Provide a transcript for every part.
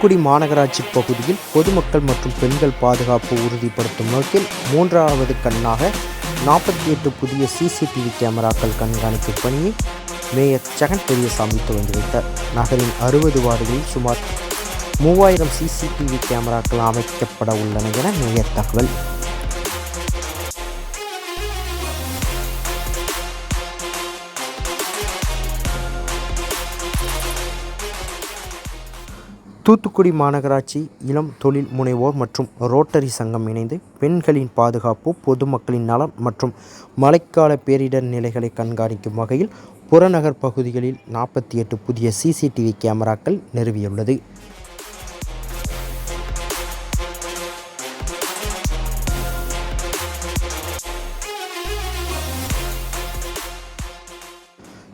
தூத்துக்குடி மாநகராட்சி பகுதியில் பொதுமக்கள் மற்றும் பெண்கள் பாதுகாப்பு உறுதிப்படுத்தும் நோக்கில் மூன்றாவது கண்ணாக நாற்பத்தி எட்டு புதிய சிசிடிவி கேமராக்கள் கண்காணிக்கும் பணியை மேயர் ஜெகன் பெரியசாமி துவங்கி வைத்தார். நகரின் அறுபது வார்டுகளில் சுமார் மூவாயிரம் சிசிடிவி கேமராக்கள் அமைக்கப்பட உள்ளன என மேயர் தகவல். தூத்துக்குடி மாநகராட்சி இளம் தொழில் முனைவோர் மற்றும் ரோட்டரி சங்கம் இணைந்து பெண்களின் பாதுகாப்பு பொதுமக்களின் நலம் மற்றும் மழைக்கால பேரிடர் நிலைகளை கண்காணிக்கும் வகையில் புறநகர் பகுதிகளில் நாற்பத்தி எட்டு புதிய சிசிடிவி கேமராக்கள் நிறுவியுள்ளது.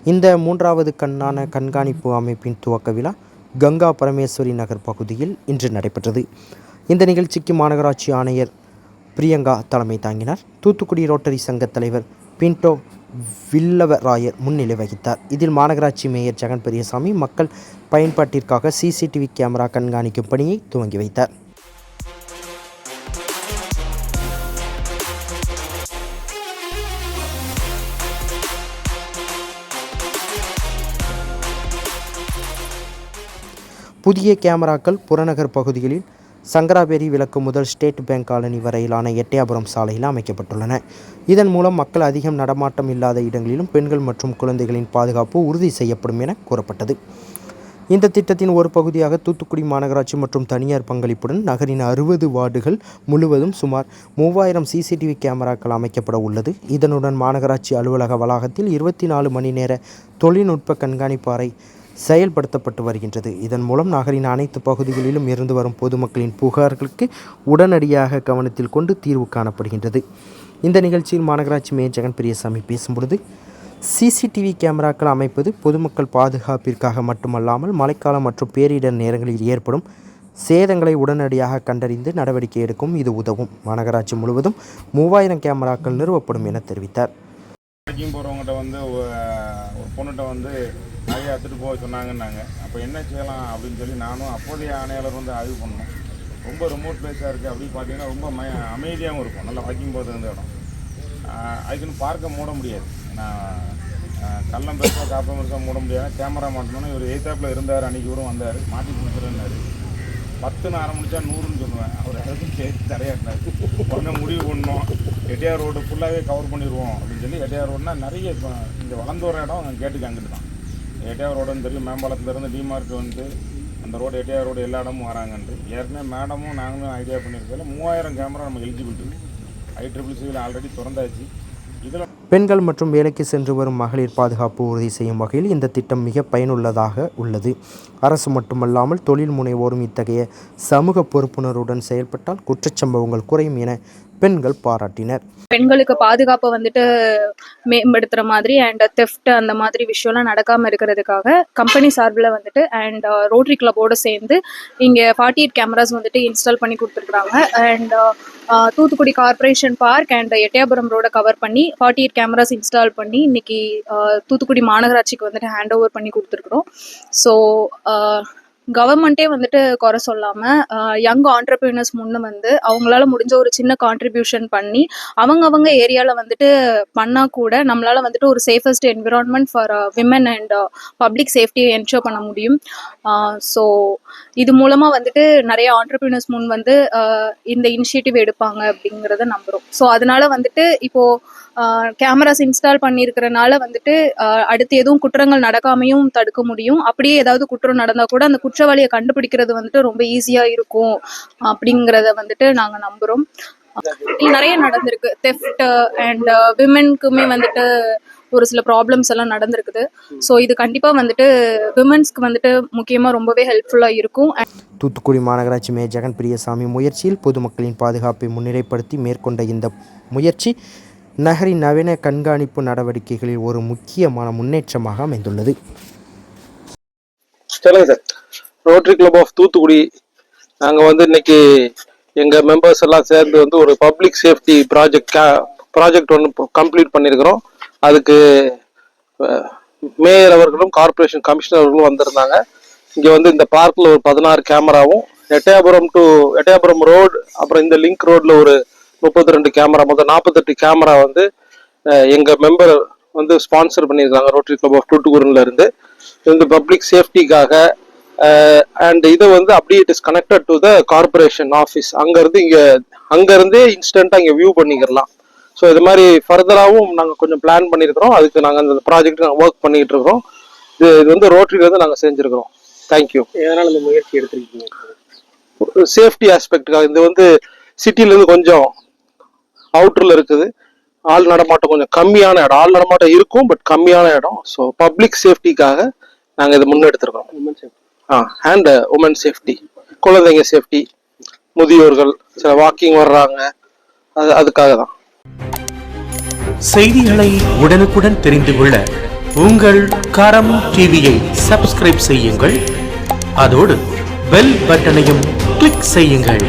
இந்த மூன்றாவது கண்ணான கண்காணிப்பு அமைப்பின் துவக்க விழா கங்கா பரமேஸ்வரி நகர் பகுதியில் இன்று நடைபெற்றது. இந்த நிகழ்ச்சிக்கு மாநகராட்சி ஆணையர் பிரியங்கா தலைமை தாங்கினார். தூத்துக்குடி ரோட்டரி சங்க தலைவர் பின்டோ வில்லவராயர் முன்னிலை வகித்தார். இதில் மாநகராட்சி மேயர் ஜெகன் பெரியசாமி மக்கள் பயன்பாட்டிற்காக சிசிடிவி கேமரா கண்காணிக்கும் பணியை துவங்கி வைத்தார். புதிய கேமராக்கள் புறநகர் பகுதிகளில் சங்கராபேரி விளக்கு முதல் ஸ்டேட் பேங்க் காலனி வரையிலான எட்டயபுரம் சாலையில் அமைக்கப்பட்டுள்ளன. இதன் மூலம் மக்கள் அதிகம் நடமாட்டம் இல்லாத இடங்களிலும் பெண்கள் மற்றும் குழந்தைகளின் பாதுகாப்பு உறுதி செய்யப்படும் என கூறப்பட்டது. இந்த திட்டத்தின் ஒரு பகுதியாக தூத்துக்குடி மாநகராட்சி மற்றும் தனியார் பங்களிப்புடன் நகரின் அறுபது வார்டுகள் முழுவதும் சுமார் மூவாயிரம் சிசிடிவி கேமராக்கள் அமைக்கப்பட உள்ளது. இதனுடன் மாநகராட்சி அலுவலக வளாகத்தில் இருபத்தி நாலு மணி நேர தொழில்நுட்ப கண்காணிப்பு அறை செயல்படுத்தப்பட்டு வருகின்றது. இதன் மூலம் நகரின் அனைத்து பகுதிகளிலும் இருந்து வரும் பொதுமக்களின் புகார்களுக்கு உடனடியாக கவனத்தில் கொண்டு தீர்வு காணப்படுகின்றது. இந்த நிகழ்ச்சியில் மாநகராட்சி மேயர் ஜெகன் பெரியசாமி பேசும்பொழுது சிசிடிவி கேமராக்கள் அமைப்பது பொதுமக்கள் பாதுகாப்பிற்காக மட்டுமல்லாமல் மழைக்காலம் மற்றும் பேரிடர் நேரங்களில் ஏற்படும் சேதங்களை உடனடியாக கண்டறிந்து நடவடிக்கை எடுக்கும் இது உதவும். மாநகராட்சி முழுவதும் மூவாயிரம் கேமராக்கள் நிறுவப்படும் என தெரிவித்தார். போகிறவங்ககிட்ட வந்து ஒரு பொண்ணுகிட்ட வந்து நகையை எடுத்துகிட்டு போக சொன்னாங்கன்னாங்க. அப்போ என்ன செய்யலாம் அப்படின்னு சொல்லி நானும் அப்போதைய ஆணையாளர் வந்து ஆய்வு பண்ணோம். ரொம்ப ரிமோட் பிளேஸாக இருக்குது அப்படின்னு பார்த்தீங்கன்னா ரொம்ப ம அமைதியாகவும் இருக்கும். நல்லா வாக்கிங் போகிறது இந்த இடம். அதுக்குன்னு பார்க்க மூட முடியாது. நான் கள்ளம் பெருசாக காப்பம் பெருசாக மூட முடியாது. கேமரா மாட்டணும்னு இவர் எய்தாப்பில் இருந்தார் அன்றைக்கி இவரும் வந்தார். மாட்டி கொடுத்துருந்தாரு. பத்துன்னு ஆரம்பிச்சா நூறுன்னு சொல்லுவேன். அவர் அதுக்கும் சேர்த்து தரையாட்டினார். உடனே முடிவு பண்ணோம். எட்டியார் ரோடு ஃபுல்லாகவே கவர் பண்ணிடுவோம் அப்படின்னு சொல்லி எட்டியார் ரோடுனா நிறைய இப்போ இங்கே வளர்ந்து வர இடம் கேட்டுக்கு அங்கிட்டு தான். எட்டியார் ரோடுன்னு தெரியும். மேம்பாலத்துலேருந்து டிமார்க் வந்து அந்த ரோடு எட்டியார் ரோடு எல்லா இடமும் வராங்கன்ட்டு. ஏற்கனவே மேடமும் நாங்களும் ஐடியா பண்ணியிருக்கல. மூவாயிரம் கேமரா நமக்கு எலிஜிபிலிட்டி ஐ ட்ரிபிள் சிவில் ஆல்ரெடி திறந்தாச்சு. இதில் பெண்கள் மற்றும் வேலைக்கு சென்று வரும் மகளிர் பாதுகாப்பு உறுதி செய்யும் வகையில் இந்த திட்டம் மிக பயனுள்ளதாக உள்ளது. அரசு மட்டுமல்லாமல் தொழில் முனைவோரும் இத்தகைய சமூக பொறுப்புணர்வுடன் செயல்பட்டால் குற்றச்சம்பவங்கள் குறையும் என பெண்கள் பாராட்டினர். பெண்களுக்கு பாதுகாப்பை வந்துட்டு மேம்படுத்துகிற மாதிரி அண்ட் தெஃப்ட் அந்த மாதிரி விஷயம்லாம் நடக்காமல் இருக்கிறதுக்காக கம்பெனி சார்பில் வந்துட்டு அண்ட் ரோட்ரி கிளப்போடு சேர்ந்து இங்கே ஃபார்ட்டி எயிட் கேமராஸ் வந்துட்டு இன்ஸ்டால் பண்ணி கொடுத்துருக்குறாங்க. And uh, uh, Thoothukudi corporation park and Ettayapuram ரோடை கவர் பண்ணி ஃபார்ட்டி எயிட் கேமராஸ் இன்ஸ்டால் பண்ணி இன்னைக்கு uh, தூத்துக்குடி மாநகராட்சிக்கு வந்துட்டு ஹேண்ட் ஓவர் பண்ணி கொடுத்துருக்குறோம். ஸோ கவர்மெண்ட்டே வந்துட்டு குறை சொல்லாமல் யங் ஆண்டர்பிரினர்ஸ் முன்னே வந்து அவங்களால முடிஞ்ச ஒரு சின்ன கான்ட்ரிபியூஷன் பண்ணி அவங்க அவங்க ஏரியாவில் வந்துட்டு பண்ணால் கூட நம்மளால வந்துட்டு ஒரு safest environment for women and public சேஃப்டியை ensure பண்ண முடியும். ஸோ இது மூலமாக வந்துட்டு நிறைய ஆண்டர்பிரினர்ஸ் முன் வந்து இந்த இனிஷியேட்டிவ் எடுப்பாங்க அப்படிங்கிறத நம்புகிறோம் ஸோ அதனால வந்துட்டு இப்போது கேமராஸ் இன்ஸ்டால் பண்ணியிருக்கிறனால வந்துட்டு அடுத்து எதுவும் குற்றங்கள் நடக்காமையும் தடுக்க முடியும். அப்படியே ஏதாவது குற்றம் நடந்தால் கூட அந்த குற்றவாளியை கண்டுபிடிக்கிறது வந்துட்டு ரொம்ப ஈஸியாக இருக்கும் அப்படிங்கிறத வந்துட்டு நாங்கள் நம்புகிறோம் நிறைய நடந்திருக்கு. தெஃப்ட் அண்ட் விமென்க்குமே வந்துட்டு ஒரு சில ப்ராப்ளம்ஸ் எல்லாம் நடந்திருக்குது. ஸோ இது கண்டிப்பாக வந்துட்டு விமென்ஸ்க்கு வந்துட்டு முக்கியமாக ரொம்பவே ஹெல்ப்ஃபுல்லாக இருக்கும். தூத்துக்குடி மாநகராட்சி மேயர் ஜெகன் பிரியசாமி முயற்சியில் பொதுமக்களின் பாதுகாப்பை முன்னிலைப்படுத்தி மேற்கொண்ட இந்த முயற்சி நகரின் நவீன கண்காணிப்பு நடவடிக்கைகளில் ஒரு முக்கியமான முன்னேற்றமாக அமைந்துள்ளது. சொல்லுங்க sir. Rotary club of Thoothukudi. நாங்கள் வந்து இன்னைக்கு எங்கள் மெம்பர்ஸ் எல்லாம் சேர்ந்து வந்து ஒரு பப்ளிக் சேஃப்டி ப்ராஜெக்ட் ப்ராஜெக்ட் ஒன்று கம்ப்ளீட் பண்ணியிருக்கிறோம் அதுக்கு மேயர் அவர்களும் கார்ப்பரேஷன் கமிஷனர் அவர்களும் வந்திருந்தாங்க. இங்கே வந்து இந்த பார்க்கில் ஒரு பதினாறு கேமராவும் எட்டயபுரம் டு எட்டயபுரம் ரோடு அப்புறம் இந்த லிங்க் ரோடில் ஒரு முப்பத்தி ரெண்டு கேமரா மொத்தம் நாற்பத்தெட்டு கேமரா வந்து எங்கள் மெம்பர் வந்து ஸ்பான்சர் பண்ணியிருக்காங்க ரோட்டரி கிளப் ஆஃப் டூட்டுகுரன்ல இருந்து. இந்த பப்ளிக் சேஃப்டிக்காக அண்ட் இது வந்து அப்படியே it is connected to the corporation office அங்க இருந்து இங்க அங்க இருந்தே இன்ஸ்டன்டா இங்க வியூ பண்ணிக்கிறலாம். ஸோ இது மாதிரி ஃபர்தராகவும் நாங்கள் கொஞ்சம் பிளான் பண்ணியிருக்கிறோம். அதுக்கு நாங்கள் அந்த ப்ராஜெக்ட் நாங்கள் ஒர்க் பண்ணிக்கிட்டு இருக்கிறோம் இது இது வந்து ரோட்டரியில இருந்து நாங்கள் செஞ்சுருக்கிறோம். தேங்க்யூ எதனால இந்த முயற்சி எடுத்திருக்கீங்க? சேஃப்டி ஆஸ்பெக்டுக்காக இது வந்து சிட்டில இருந்து கொஞ்சம் அவுட்டர்ல இருக்குது. ஆள் நடமாட்டம் கொஞ்சம் கம்மியான இடம். ஆள் நடமாட்டம் இருக்கும் பட் கம்மியான இடம். ஸோ பப்ளிக் சேஃப்டிக்காக நாங்கள் இதை முன்னெடுத்திருக்கோம் அண்ட் உமன் சேஃப்டி குழந்தைங்க சேஃப்டி முதியோர்கள் சில வாக்கிங் வர்றாங்க. அது அதுக்காக தான் செய்திகளை உடனுக்குடன் தெரிந்து கொள்ள உங்கள் கரம் டிவியை சப்ஸ்கிரைப் செய்யுங்கள். அதோடு பெல் பட்டனையும் கிளிக் செய்யுங்கள்.